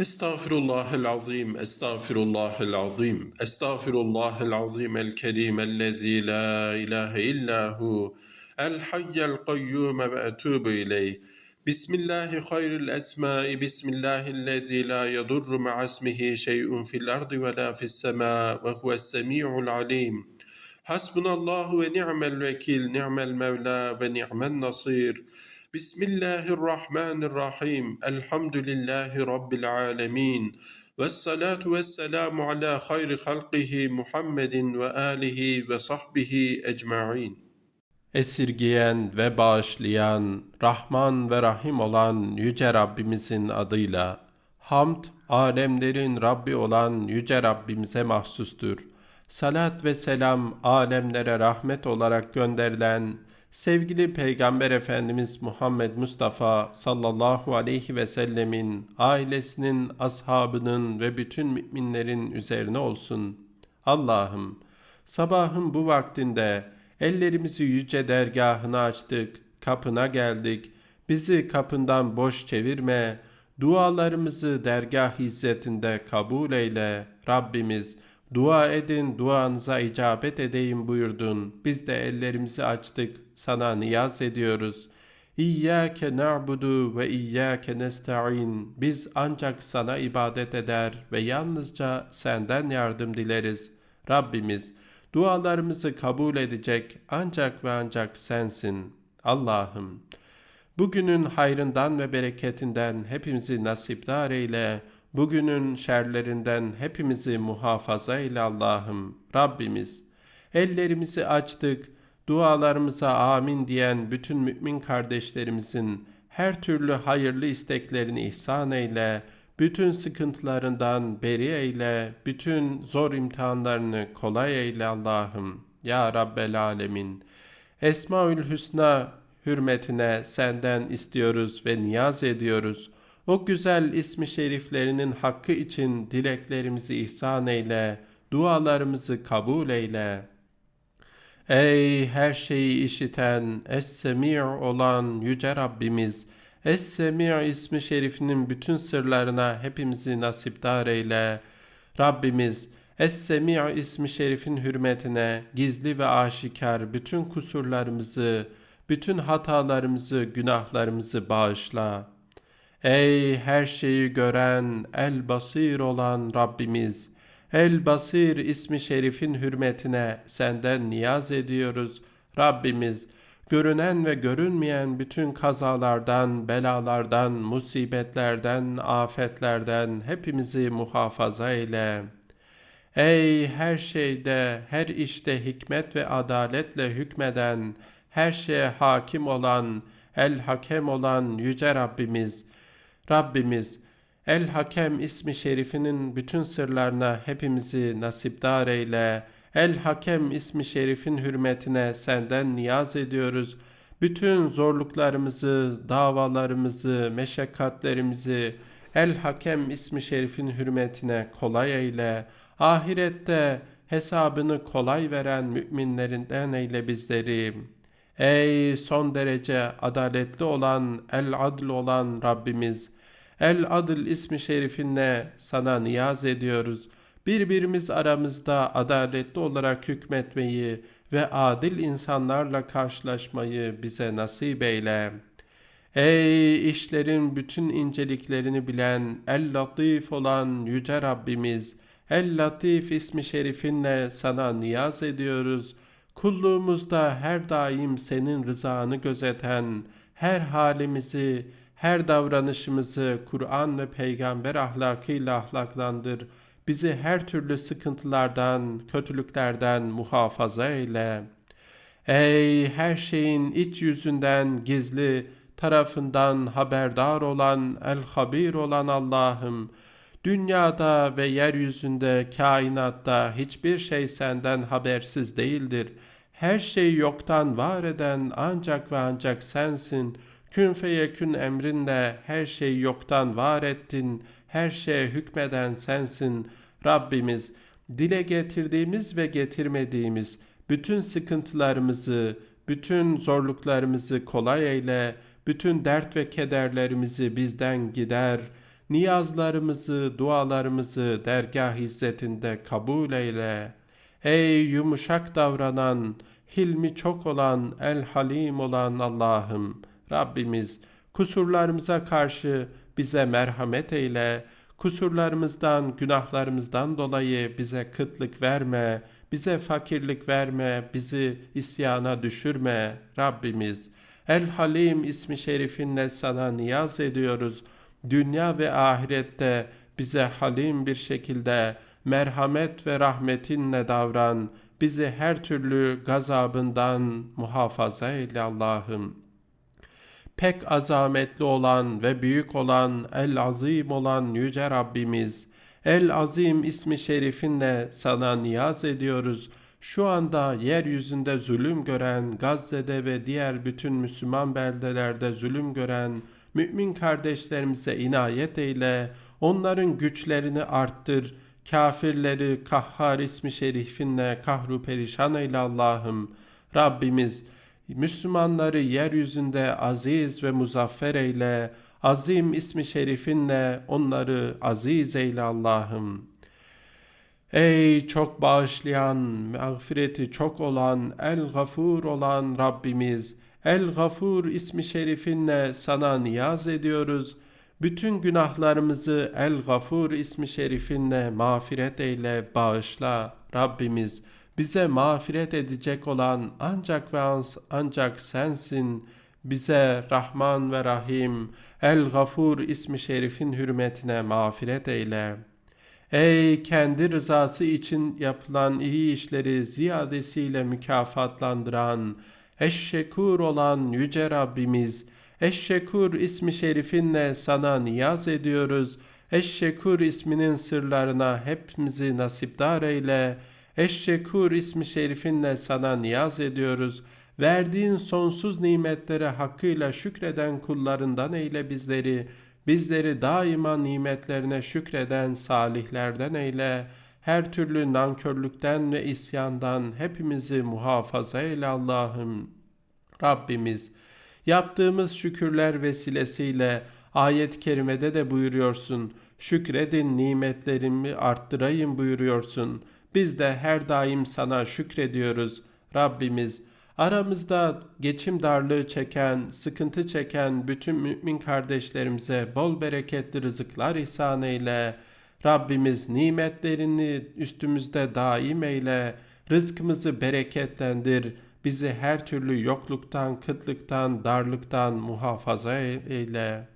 استغفر الله العظيم استغفر الله العظيم استغفر الله العظيم الكريم الذي لا إله إلا هو الحي القيوم وأتوب إليه. بسم الله خير الأسماء بسم الله الذي لا يضر مع اسمه شيء في الأرض ولا في السماء وهو السميع العليم. حسبنا الله ونعم الوكيل نعم المولى ونعم النصير. Bismillahirrahmanirrahim. Elhamdülillahi Rabbil alemin. Vessalatu vesselamu ala hayri halkihi Muhammedin ve alihi ve sahbihi ecma'in. Esirgeyen ve bağışlayan, Rahman ve Rahim olan Yüce Rabbimizin adıyla, hamd, alemlerin Rabbi olan Yüce Rabbimize mahsustur. Salat ve selam alemlere rahmet olarak gönderilen sevgili Peygamber Efendimiz Muhammed Mustafa sallallahu aleyhi ve sellemin, ailesinin, ashabının ve bütün müminlerin üzerine olsun. Allah'ım, sabahın bu vaktinde, Ellerimizi yüce dergahına açtık, kapına geldik. Bizi kapından boş çevirme, dualarımızı dergah izzetinde kabul eyle. Rabbimiz, dua edin, duanıza icabet edeyim buyurdun. Biz de ellerimizi açtık, sana niyaz ediyoruz. İyyâke na'budu ve iyyâke nesta'in. Biz ancak sana ibadet eder ve yalnızca senden yardım dileriz. Rabbimiz, Dualarımızı kabul edecek ancak ve ancak sensin. Allah'ım, bugünün hayrından ve bereketinden hepimizi nasipdar eyle. Bugünün şerlerinden hepimizi muhafaza eyle Allah'ım. Rabbimiz, ellerimizi açtık, dualarımıza amin diyen bütün mümin kardeşlerimizin her türlü hayırlı isteklerini ihsan eyle bütün sıkıntılarından beri eyle, bütün zor imtihanlarını kolay eyle Allah'ım. Ya Rabbel Alemin. Esmaül Hüsna hürmetine senden istiyoruz ve niyaz ediyoruz. O güzel ismi şeriflerinin hakkı için dileklerimizi ihsan eyle, dualarımızı kabul eyle. Ey her şeyi işiten, es-semi' olan yüce Rabbimiz, Es-Semi' ismi şerifinin bütün sırlarına hepimizi nasipdar eyle. Rabbimiz Es-Semi' ismi şerifin hürmetine gizli ve aşikar bütün kusurlarımızı, bütün hatalarımızı, günahlarımızı bağışla. Ey her şeyi gören, el basir olan Rabbimiz, El Basir ismi şerifin hürmetine senden niyaz ediyoruz. Rabbimiz, görünen ve görünmeyen bütün kazalardan, belalardan, musibetlerden, afetlerden hepimizi muhafaza eyle. Ey her şeyde, her işte hikmet ve adaletle hükmeden, her şeye hakim olan, el hakem olan yüce Rabbimiz, Rabbimiz, El Hakem ismi şerifinin bütün sırlarına hepimizi nasipdar eyle.'' El Hakem ismi şerifin hürmetine senden niyaz ediyoruz. Bütün zorluklarımızı, davalarımızı, meşakkatlerimizi El Hakem ismi şerifin hürmetine kolay eyle. Ahirette hesabını kolay veren müminlerinden eyle bizleri. Ey son derece adaletli olan, el adl olan Rabbimiz! El adl ismi şerifinle sana niyaz ediyoruz.'' birbirimiz aramızda adaletli olarak hükmetmeyi ve adil insanlarla karşılaşmayı bize nasip eyle. Ey işlerin bütün inceliklerini bilen, el-latif olan Yüce Rabbimiz, el-latif ismi şerifinle sana niyaz ediyoruz. Kulluğumuzda her daim senin rızanı gözeten, her halimizi, her davranışımızı Kur'an ve peygamber ahlakıyla ahlaklandır.'' Bizi her türlü sıkıntılardan, kötülüklerden muhafaza eyle. Ey her şeyin iç yüzünden gizli tarafından haberdar olan, el-habir olan Allah'ım, dünyada ve yeryüzünde, kainatta hiçbir şey senden habersiz değildir. Her şeyi yoktan var eden ancak ve ancak sensin. Kün feyekün emrinle her şeyi yoktan var ettin her şeye hükmeden sensin Rabbimiz. Dile getirdiğimiz ve getirmediğimiz bütün sıkıntılarımızı, bütün zorluklarımızı kolay eyle, bütün dert ve kederlerimizi bizden gider. Niyazlarımızı, dualarımızı dergah izzetinde kabul eyle. Ey yumuşak davranan, hilmi çok olan, el halim olan Allah'ım, Rabbimiz kusurlarımıza karşı bize merhamet eyle. Kusurlarımızdan, günahlarımızdan dolayı bize kıtlık verme, bize fakirlik verme, bizi isyana düşürme Rabbimiz. El Halim ismi şerifinle sana niyaz ediyoruz. Dünya ve ahirette bize halim bir şekilde merhamet ve rahmetinle davran. Bizi her türlü gazabından muhafaza eyle Allah'ım pek azametli olan ve büyük olan, el azim olan yüce Rabbimiz, el azim ismi şerifinle sana niyaz ediyoruz. Şu anda yeryüzünde zulüm gören, Gazze'de ve diğer bütün Müslüman beldelerde zulüm gören mümin kardeşlerimize inayet eyle, onların güçlerini arttır, kafirleri kahhar ismi şerifinle kahru perişan eyle Allah'ım. Rabbimiz, Müslümanları yeryüzünde aziz ve muzaffer eyle, azim ismi şerifinle onları aziz eyle Allah'ım. Ey çok bağışlayan, mağfireti çok olan, el gafur olan Rabbimiz, el gafur ismi şerifinle sana niyaz ediyoruz. Bütün günahlarımızı el gafur ismi şerifinle mağfiret eyle, bağışla Rabbimiz.'' Bize mağfiret edecek olan ancak ve ancak sensin. Bize Rahman ve Rahim, El Gafur ismi şerifin hürmetine mağfiret eyle. Ey kendi rızası için yapılan iyi işleri ziyadesiyle mükafatlandıran, Eşşekur olan Yüce Rabbimiz, Eşşekur ismi şerifinle sana niyaz ediyoruz. Eşşekur isminin sırlarına hepimizi nasipdar eyle.'' Eşşekur ismi şerifinle sana niyaz ediyoruz. Verdiğin sonsuz nimetlere hakkıyla şükreden kullarından eyle bizleri. Bizleri daima nimetlerine şükreden salihlerden eyle. Her türlü nankörlükten ve isyandan hepimizi muhafaza eyle Allah'ım. Rabbimiz, yaptığımız şükürler vesilesiyle ayet-i kerimede de buyuruyorsun. Şükredin nimetlerimi arttırayım buyuruyorsun.'' Biz de her daim sana şükrediyoruz. Rabbimiz aramızda geçim darlığı çeken, sıkıntı çeken bütün mümin kardeşlerimize bol bereketli rızıklar ihsan eyle. Rabbimiz nimetlerini üstümüzde daim eyle. Rızkımızı bereketlendir. Bizi her türlü yokluktan, kıtlıktan, darlıktan muhafaza eyle.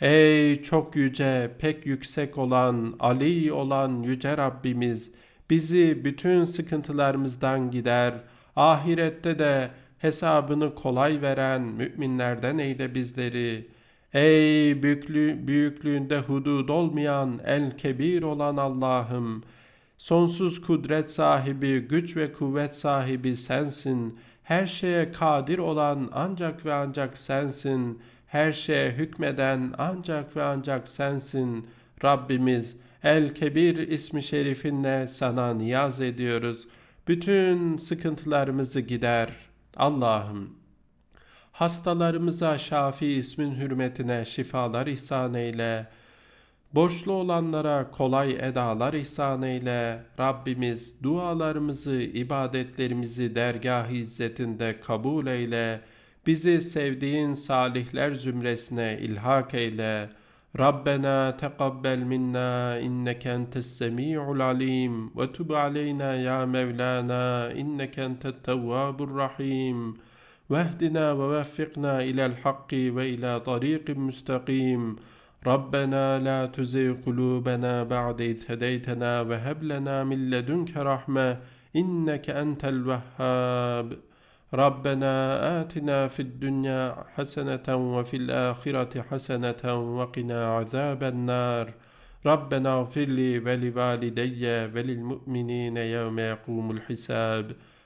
Ey çok yüce, pek yüksek olan, Ali olan yüce Rabbimiz, bizi bütün sıkıntılarımızdan gider, ahirette de hesabını kolay veren müminlerden eyle bizleri. Ey büyüklü, büyüklüğünde hudud olmayan, el kebir olan Allah'ım, sonsuz kudret sahibi, güç ve kuvvet sahibi sensin. Her şeye kadir olan ancak ve ancak sensin. Her şeye hükmeden ancak ve ancak sensin. Rabbimiz, El Kebir ismi şerifinle sana niyaz ediyoruz. Bütün sıkıntılarımızı gider. Allah'ım hastalarımıza Şafi ismin hürmetine şifalar ihsan eyle. Borçlu olanlara kolay edalar ihsan eyle. Rabbimiz dualarımızı, ibadetlerimizi dergah izzetinde kabul eyle. Bizi sevdiğin salihler zümresine ilhak eyle.'' ربنا تقبل منا انك انت السميع العليم وتب علينا يا مولانا انك انت التواب الرحيم واهدنا ووفقنا إلى الحق وإلى طريق مستقيم. ربنا لا تزغ قلوبنا بعد إذ هديتنا وهب لنا من لدنك رحمة إنك أنت الوهاب. ربنا آتنا في الدنيا حسنة وفي الآخرة حسنة وقنا عذاب النار. ربنا اغفر لي ولوالدي وللمؤمنين يوم يقوم الحساب.